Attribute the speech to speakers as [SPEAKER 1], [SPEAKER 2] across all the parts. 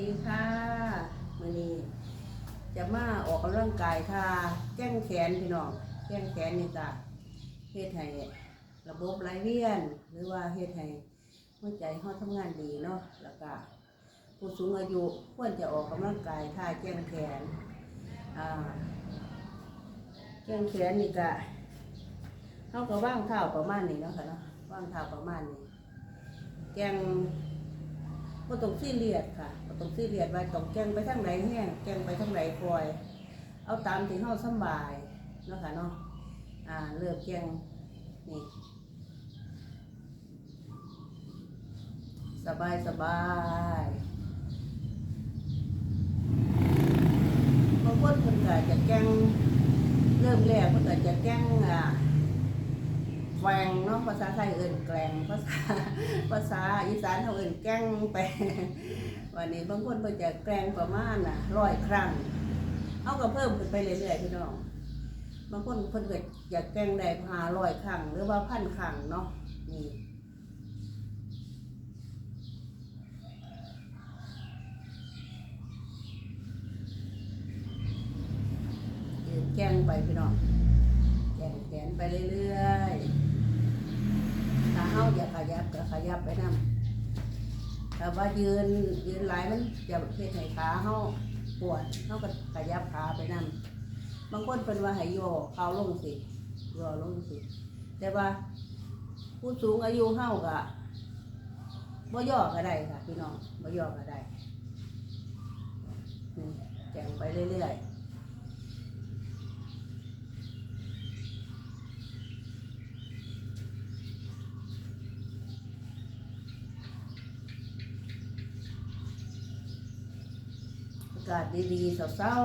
[SPEAKER 1] ดีค่ะมื่อนี้จะมาออกกำลังกายค่ะแก้งแขนพี่น้องแก้งแขนนี่จ้ะเฮ็ดให้ระบบไหลเวียน หรือว่าเฮ็ดให้หัวใจเฮาทำงานดีเนาะแล้วก็ผู้สูงอายุควรจะออกกำลังกายท่าแก้งแขนอ่าแก้งแขนนี่ก็เฮาก็ว่างเท้าประมาณนี้เนาะค่ะเนาะว่างเท้าประมาณนี้แกง บ่ต้องซีเรียสค่ะบ่ต้องซีเรียสว่าต้องแกงไปทางไหนแห้งแกงไปทางไหนคอย เอาตามที่เฮาสบายเนาะค่ะเนาะอ่าเลือกแกงนี่สบายสบายบางคนเพิ่นก็จะแกงเริ่มแรกเพิ่นก็จะแกงอ่า วงเนาะภาษาไทยเอิ้นแกลงภาษาภาษาอีสานเขาเอิ้นแกล้งไปวันนี้บางคนเพิ่นจะแกล้งประมาณน่ะร้อยครั้งเอาก็เพิ่มขึ้นไปเรื่อยๆพี่น้องบางคนเพิ่นก็อยากแกล้งได้พาร้อยครั้งหรือว่าพันครั้งเนาะนี่แกล้งไปพี่น้องแกล้งแขนไปเรื่อยๆาเฮาอย่าขยับก็ขยับไปนำแต่ว่ายืนยืนหลายมันจะเฮ็ดให้ขาเฮาปวดเฮาก็ขยับขาไปนำบางคนเป็นว่าให้ย่อเข่าลงสิย่อลงสิแต่ว่า ผู้สูงอายุเฮาก็บ่ย่อก็ได้ค่ะพี่น้องบ่ย่อก็ได้แจงไปเรื่อยๆ อา กาศดีๆเศร้า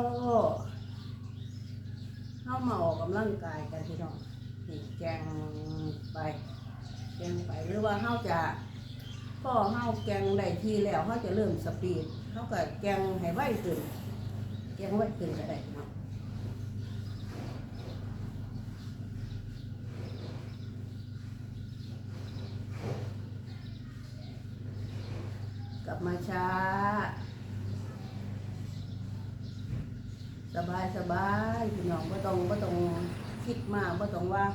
[SPEAKER 1] ๆเข้ามาออกกำลังกายกันพี่น้องนี่แกงไป แกงไปหรือว่าเขาจะพ่อเขาแกงได้ทีแล้วเขาจะเริ่มสปีดเขาก็แกงให้ไหวขึ้นแกงไหวขึ้นก็ได้เนาะกลับมาช้า สบายสบายพี่น้องไม่ต้องไม่ต้องคิดมากไม่ต้องว่า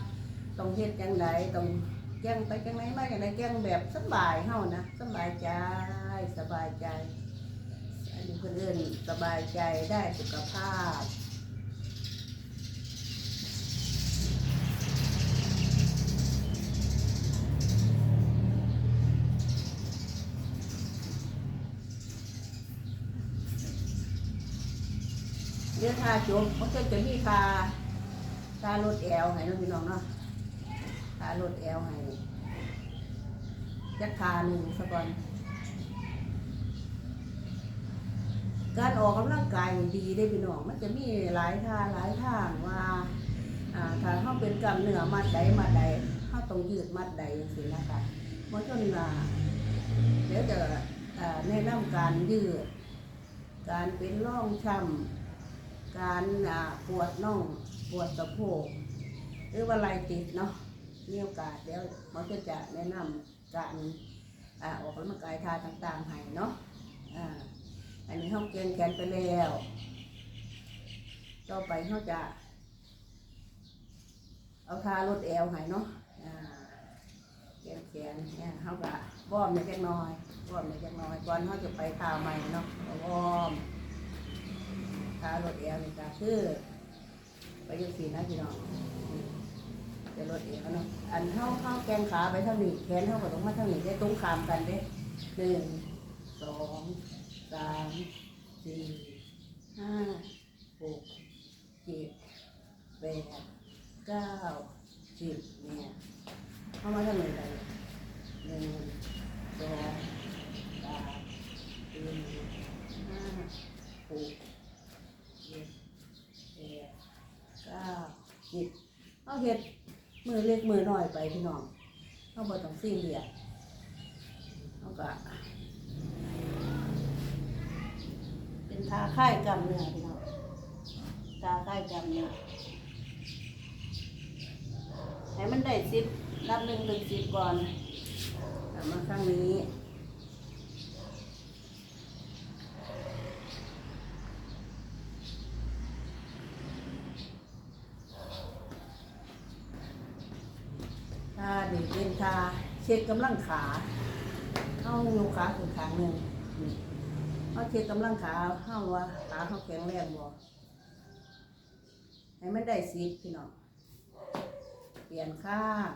[SPEAKER 1] ต้องเฮ็ดจังไดต้องแจ้งไปจังไหนมาจังไดแจ้งแบบสบายเฮานะสบายใจสบายใจอันนี้เพื่อนสบายใจได้สุขภาพ เดี๋ยวทาจบเขาจะจะมีทาทารถแอลให้น้องพี่น้องเนาะทารถแอลให้จักทาหนึ่งสักก่อนการออกกำลังกายดีได้พี่น้อง มันจะมีหลายท่าหลายทางว่าอ่าถ้าเขาเป็นกล้ามเนื้อมัดใดมัดใดเขาต้องยืดมัดใดอย่างนี้นะคะเพราะฉะนั้นว่าเดี๋ยวจะแนะนำการยืด การเป็นร่องช้ำ การปวดน่องปวดสะโพกหรือว่าไหลติดเนาะมีโอกาสเดี๋ยวหมอจะจะแนะนำการออกกำลังกายท่าต่างๆให้เนาะอันนี้ห้องเกณฑ์แขนไปแล้วต่อไปเขาจะ เอาทาลดแอวให้เนาะอ่าแขนแขนเนี่ยเขาก็วอมในอยจักน้อย วอมในอยจักน้อยก่อนเขาจะไปทาใหม่เนาะวอม ขารถเอวนี่ก็คือไปยังสีนะพี่น้องจะรถเอวเนาะอันเข้าเข้าแกงขาไปเท่านี้แขนเข้าก็ต้องมาเท่านี้ได้ตรงขามกันเด้หนึ่งสองสามสี่ห้าหกเจ็ดแปดเก้าสิบเนี่ยเข้ามาเท่านี้เลยหนึ่งสองสามสี่ห้าหก เจ็ดแปดเก้าสิบ เอาเห็ดมือเล็กมือน้อยไปพี่น้องเอาบ่ต้องซีเรียสเอาก็เป็นทาค่ายกำเนื้อพี่น้องทาค่ายกำเนื้อให้มันได้สิบนับหนึ่งถึงสิบก่อนกลับมาข้างนี้ เช็คกำลังขาเข้าโยคะถึงขางหนึ่งเขาเช็คกำลังขาเข้าว่าขาเขาแข็งแรงบ่ให้มันได้สิบพี่น้องเปลี่ยนข้าง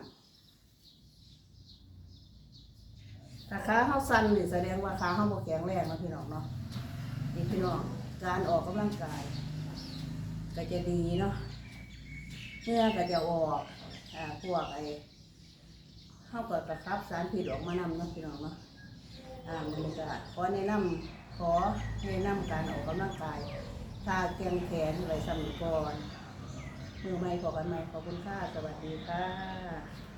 [SPEAKER 1] ถ้าขาเขาสั่นนี่แสดงว่าขาเขาบ่แข็งแรงนะพี่น้องเนาะนี่พี่น้องการออกกำลังกาย ก็จะดีเนาะเมื่อก็จะออกอ่าพวกไอ้ เข้ากับกระคับสารผิดออกมานำเนาะพี่น้องเนาะอ่ามันก็ขอแนะนำขอแนะนำการออกกำลังกายทาแกงแขนไว้สำหรับก่อนมือไม่ขอกันไหมขอบคุณค่ะสวัสดีค่ะ